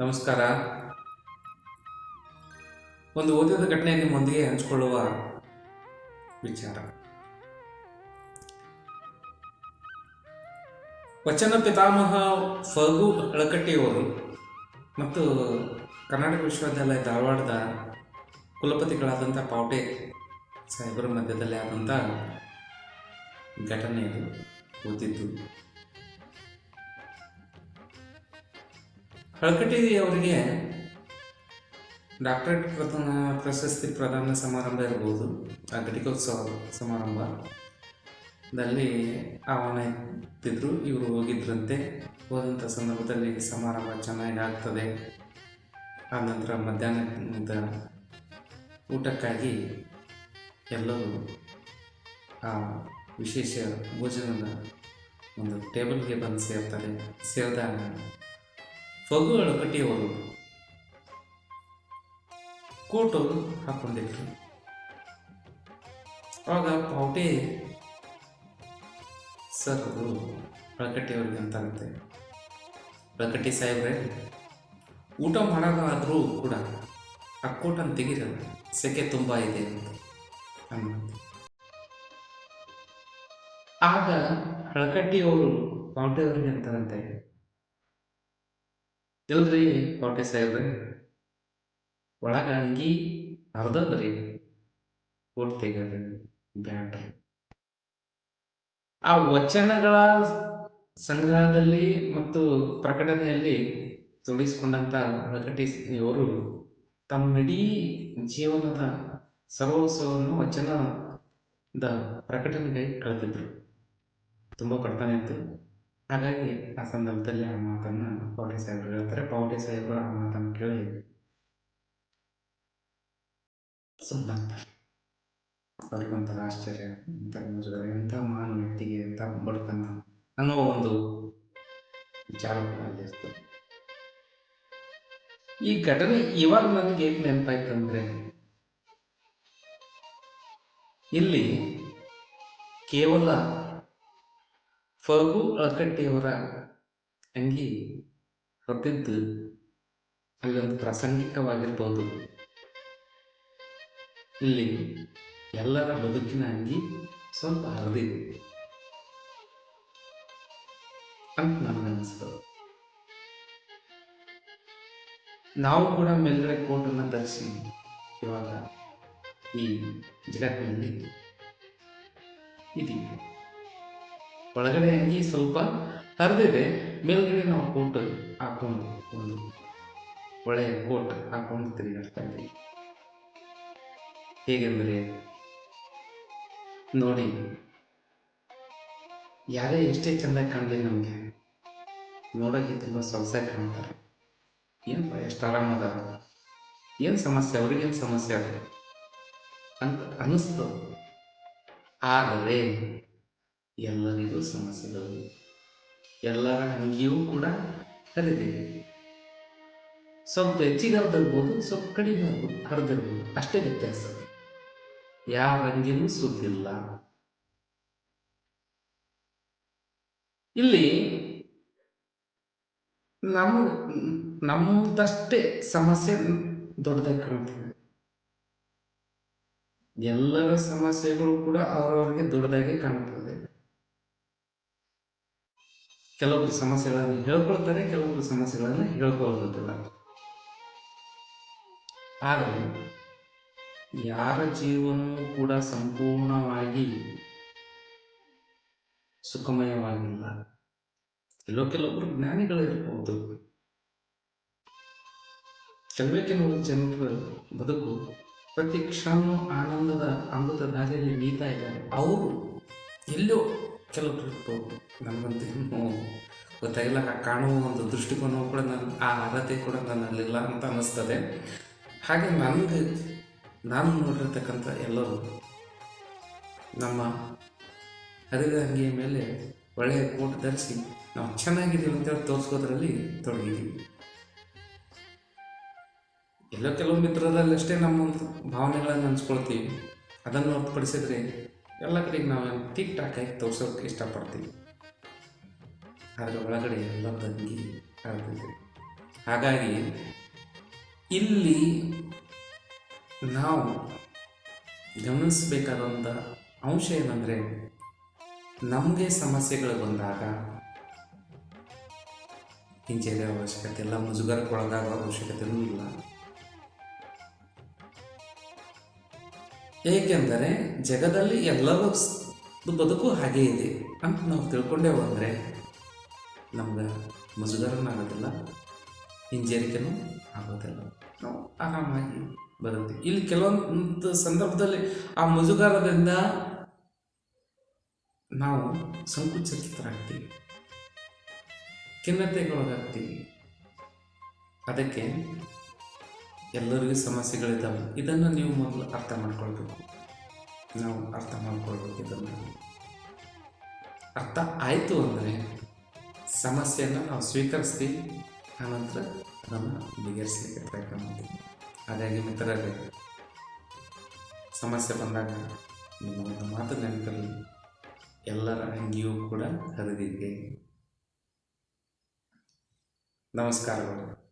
ನಮಸ್ಕಾರ. ಒಂದು ಓದಿದ ಘಟನೆ ನಿಮ್ಮೊಂದಿಗೆ ಹಂಚಿಕೊಳ್ಳುವ ವಿಚಾರ. ವಚನ ಪಿತಾಮಹ ಫಗು ಅಳಕಟ್ಟಿಯವರು ಮತ್ತು ಕರ್ನಾಟಕ ವಿಶ್ವವಿದ್ಯಾಲಯ ಧಾರವಾಡದ ಕುಲಪತಿಗಳಾದಂಥ ಪಾವಟೆ ಸಾಹೇಬರ ಮಧ್ಯದಲ್ಲಿ ಆದಂಥ ಘಟನೆ ಇದು. ಓದಿದ್ದು ಅವರಿಗೆ ಡಾಕ್ಟರೇಟ್ ಪ್ರಥಮ ಪ್ರಶಸ್ತಿ ಪ್ರದಾನ ಸಮಾರಂಭ ಇರ್ಬೋದು ಆ ಘಟಿಕೋತ್ಸವ ಸಮಾರಂಭದಲ್ಲಿ ಆಹ್ವಾನ ಇತ್ತಿದ್ರು ಇವರು ಹೋಗಿದ್ರಂತೆ. ಹೋದಂಥ ಸಂದರ್ಭದಲ್ಲಿ ಸಮಾರಂಭ ಚೆನ್ನಾಗಿ ಆಗ್ತದೆ. ಆ ನಂತರ ಮಧ್ಯಾಹ್ನದ ಊಟಕ್ಕಾಗಿ ಎಲ್ಲರೂ ಆ ವಿಶೇಷ ಭೋಜನದ ಒಂದು ಟೇಬಲ್ಗೆ ಬಂದು ಸೇರ್ತಾರೆ. ಸೇರಿದಾಗ ಫಗು ಕಟ್ಟಿಯವರು ಕೋಟು ಹಾಕೊಂಡಿದ್ರು. ಆಗ ಪಾವಟೆ, ಸರ್ ಅವರು ಪ್ರಕಟಿಯವ್ರಿಗೆ ಅಂತಾರಂತೆ ಪ್ರಕಟಿ ಸಾಹೇಬ್ರೆ, ಊಟ ಮಾಡೋದಾದರೂ ಕೂಡ ಆ ಕೋಟನ್ನು ತೆಗೀರ, ಸೆಕೆ ತುಂಬ ಇದೆ ಅಂತ. ಅನ್ನೋದು ಆಗ ಹಳಕಟ್ಟಿಯವರು ಪಾವಟೆಯವ್ರಿಗೆ ಅಂತಾರಂತೆ. ಇಲ್ರಿ ಕೋಟೆ ಸಾಹೇಬ್ರೆ ಒಳಗೆ ಅಂಗಿ ಅರ್ಧದ್ರಿ ಕೋಟ್ ತೆಗದ್ರಿ ಆ ವಚನಗಳ ಸಂಗ್ರಹದಲ್ಲಿ ಮತ್ತು ಪ್ರಕಟಣೆಯಲ್ಲಿ ತೊಡಗಿಸಿಕೊಂಡಂತ ಅವರು ತಮ್ಮಿಡೀ ಜೀವನದ ಸರ್ವಸ್ವವನ್ನು ವಚನದ ಪ್ರಕಟಣೆಗಾಗಿ ಕಳೆದಿದ್ರು. ತುಂಬ ಕಡ್ತಾನೆ ಇತ್ತು ಹಾಗಾಗಿ ಆ ಸಂದರ್ಭದಲ್ಲಿ ಆ ಮಾತನ್ನು ಪೌಡಿ ಸಾಹೇಬರು ಹೇಳ್ತಾರೆ. ಪೌಡೆ ಸಾಹೇಬರು ಆ ಮಾತನ್ನು ಕೇಳಿ. ಸುಮ್ಮನೆ ಅವ್ರಿಗೊಂಥರ ಆಶ್ಚರ್ಯ. ಮುಜುಗರ ಎಂಥ ಮಹಾನ್ ವ್ಯಕ್ತಿಗೆ ಎಂಥ ಬಡತನ ಅನ್ನೋ ಒಂದು ವಿಚಾರ ಇರ್ತದೆ ಈ ಘಟನೆ ಇವಾಗ ನನಗೆ ಏನ್ ನೆನಪಾಯ್ತು ಅಂದ್ರೆ, ಇಲ್ಲಿ ಕೇವಲ ಫಗು ಅಳಕಟ್ಟಿಯವರ ಅಂಗಿ ಹೊತ್ತಿದ್ದು ಅಲ್ಲೊಂದು ಪ್ರಾಸಂಗಿಕವಾಗಿರ್ಬೋದು. ಇಲ್ಲಿ ಎಲ್ಲರ ಬದುಕಿನ ಅಂಗಿ ಸ್ವಲ್ಪ ಹರಿದಿದೆ ಅಂತ ನನಗನ್ನಿಸ್ತು ನಾವು ಕೂಡ ಮೇಲ್ಗಡೆ ಕೋಟನ್ನು ಧರಿಸಿ ಇವಾಗ ಈ ಜಗತ್ತಿನಲ್ಲಿ ಇದೀವಿ. ಒಳಗಡೆ ಅಂಗಿ ಸ್ವಲ್ಪ ಹರಿದಿದೆ, ಮೇಲ್ಗಡೆ ನಾವು ಕೋಟ್ ಹಾಕೊಂಡು ಒಂದು ಒಳ್ಳೆಯ ಕೋಟ್ ಹಾಕೊಂಡು ತಿರುಗಾಡ್ತಾ ಇದ್ದೀವಿ ಹೇಗೆಂದರೆ, ನೋಡಿ, ಯಾರೇ ಎಷ್ಟೇ ಚೆಂದ ಕಾಣಲಿ ನಮಗೆ ನೋಡೋಕ್ಕೆ ತುಂಬ ಸೊಗಸಾಗಿ ಕಾಣ್ತಾರೆ. ಏನಪ್ಪ ಎಷ್ಟು ಆರಾಮದ ಏನು ಸಮಸ್ಯೆ, ಅವ್ರಿಗೇನು ಸಮಸ್ಯೆ ಅದ? ಅಂತ ಅನ್ನಿಸ್ತು ಆದರೆ ಎಲ್ಲರಿಗೂ ಸಮಸ್ಯೆಗಳು ಎಲ್ಲರ ಹಂಗಿಯೂ ಕೂಡ ಹರಿದಿದೆ ಸ್ವಲ್ಪ ಹೆಚ್ಚಿಗೆ ಹರಿದಿರ್ಬೋದು ಸ್ವಲ್ಪ ಕಡಿಮೆ ಹರಿದಿರ್ಬೋದು ಅಷ್ಟೇ ವ್ಯತ್ಯಾಸ. ಯಾರ ಅಂಗಿನೂ ಸುದ್ದಿಲ್ಲ. ಇಲ್ಲಿ ನಮ್ಮ ನಮ್ಮದಷ್ಟೇ ಸಮಸ್ಯೆ ದೊಡ್ಡದಾಗಿ ಕಾಣ್ತದೆ. ಎಲ್ಲರ ಸಮಸ್ಯೆಗಳು ಕೂಡ ಅವರವರಿಗೆ ದೊಡ್ಡದಾಗಿ ಕಾಣುತ್ತದೆ ಕೆಲವೊಬ್ರು ಸಮಸ್ಯೆಗಳನ್ನು ಹೇಳ್ಕೊಳ್ತಾರೆ ಕೆಲವೊಂದು ಸಮಸ್ಯೆಗಳನ್ನು ಹೇಳ್ಕೊಳ್ಳೋದಿಲ್ಲ ಆದರೆ, ಯಾರ ಜೀವನವೂ ಕೂಡ ಸಂಪೂರ್ಣವಾಗಿ ಸುಖಮಯವಾಗಿಲ್ಲ. ಕೆಲವು ಕೆಲವೊಬ್ರು ಜ್ಞಾನಿಗಳಿರ್ಬೋದು ಕೆಲವೇ ಕೆಲವು ಜನರ ಬದುಕು ಪ್ರತಿ ಕ್ಷಣ ಆನಂದದ ಅಮೃತ ದಾರಿಯಲ್ಲಿ ನೀತಾ ಇದ್ದಾರೆ. ಅವರು ಎಲ್ಲೋ ಕೆಲವರು ಇರ್ಬೋದು ನನಗಂತೂ ಗೊತ್ತಾಗಿಲ್ಲ ಕಾಣುವ ಒಂದು ದೃಷ್ಟಿಕೋನವು ಕೂಡ ನನ್ನ ಆ ಅರ್ಹತೆ ಕೂಡ ನನ್ನಲ್ಲಿಲ್ಲ ಅಂತ ಅನ್ನಿಸ್ತದೆ. ಹಾಗೆ ನನಗೆ ನಾನು ನೋಡಿರ್ತಕ್ಕಂಥ ಎಲ್ಲರೂ ನಮ್ಮ ಹರಿದ ಅಂಗಿಯ ಮೇಲೆ ಒಳ್ಳೆಯ ಕೋಟ್ ಧರಿಸಿ ನಾವು ಚೆನ್ನಾಗಿದ್ದೀವಿ ಅಂತೇಳಿ ತೋರಿಸೋದ್ರಲ್ಲಿ ತೊಡಗಿದ್ದೀವಿ. ಎಲ್ಲೋ ಕೆಲವು ಮಿತ್ರರಲ್ಲಷ್ಟೇ ನಮ್ಮ ಭಾವನೆಗಳನ್ನು ಹಂಚ್ಕೊಳ್ತೀವಿ. ಅದನ್ನು ಹೊರತುಪಡಿಸಿದ್ರೆ ಎಲ್ಲ ಕಡೆಗೆ ನಾವು ಟಿಕ್ ಟಾಕ್ ಆಗಿ ತೋರ್ಸೋಕೆ ಇಷ್ಟಪಡ್ತೀವಿ. ಅದರ ಒಳಗಡೆ ಎಲ್ಲ ತಂಗಿ ಆಗ್ತದೆ ಹಾಗಾಗಿ ಇಲ್ಲಿ ನಾವು ಗಮನಿಸಬೇಕಾದಂಥ ಅಂಶ ಏನಂದರೆ ನಮಗೆ ಸಮಸ್ಯೆಗಳು ಬಂದಾಗ ಹಿಂಜರಿಯೋ ಅವಶ್ಯಕತೆ ಇಲ್ಲ ಒಳಗಾಗೋ ಅವಶ್ಯಕತೆಯೂ ಇಲ್ಲ. ಏಕೆಂದರೆ ಜಗದಲ್ಲಿ ಎಲ್ಲವೂ ಬದುಕು ಹಾಗೇ ಇದೆ ಅಂತ ನಾವು ತಿಳ್ಕೊಂಡೇವು ಅಂದರೆ ನಮ್ಗೆ ಮುಜುಗರನೂ ಆಗೋದಿಲ್ಲ ಹಿಂಜರಿಕೆನೂ ಆಗೋದಿಲ್ಲ. ನಾವು ಆರಾಮಾಗಿ ಬರುತ್ತೆ. ಇಲ್ಲಿ ಕೆಲವೊಂದು ಸಂದರ್ಭದಲ್ಲಿ ಆ ಮುಜುಗರದಿಂದ ನಾವು ಸಂಕುಚಿತರಾಗ್ತೀವಿ, ಖಿನ್ನತೆಗೊಳಗಾಗ್ತೀವಿ. ಅದಕ್ಕೆ ಎಲ್ಲರಿಗೂ ಸಮಸ್ಯೆಗಳಿದ್ದಾವೆ. ಇದನ್ನು ನೀವು ಮೊದಲು ಅರ್ಥ ಮಾಡ್ಕೊಳ್ಬೇಕು. ನಾವು ಅರ್ಥ ಮಾಡ್ಕೊಳ್ಬೇಕು ಇದನ್ನು. ಅರ್ಥ ಆಯಿತು ಅಂದರೆ ಸಮಸ್ಯೆಯನ್ನು ನಾವು ಸ್ವೀಕರಿಸ್ತೀವಿ. ಆನಂತರ ಅದನ್ನು ಬಗೆಹರಿಸಲಿಕ್ಕೆ ಪ್ರಯತ್ನ ಮಾಡ್ತೀವಿ. ಹಾಗಾಗಿ ಮಿತ್ರರೇ, ಸಮಸ್ಯೆ ಬಂದಾಗ ನಿಮ್ಮ ಒಂದು ಮಾತು ನೆನಪಲ್ಲಿ ಎಲ್ಲರ ಅಂಗಿಯೂ ಕೂಡ ಹರಿದಿದೆ ನಮಸ್ಕಾರಗಳು.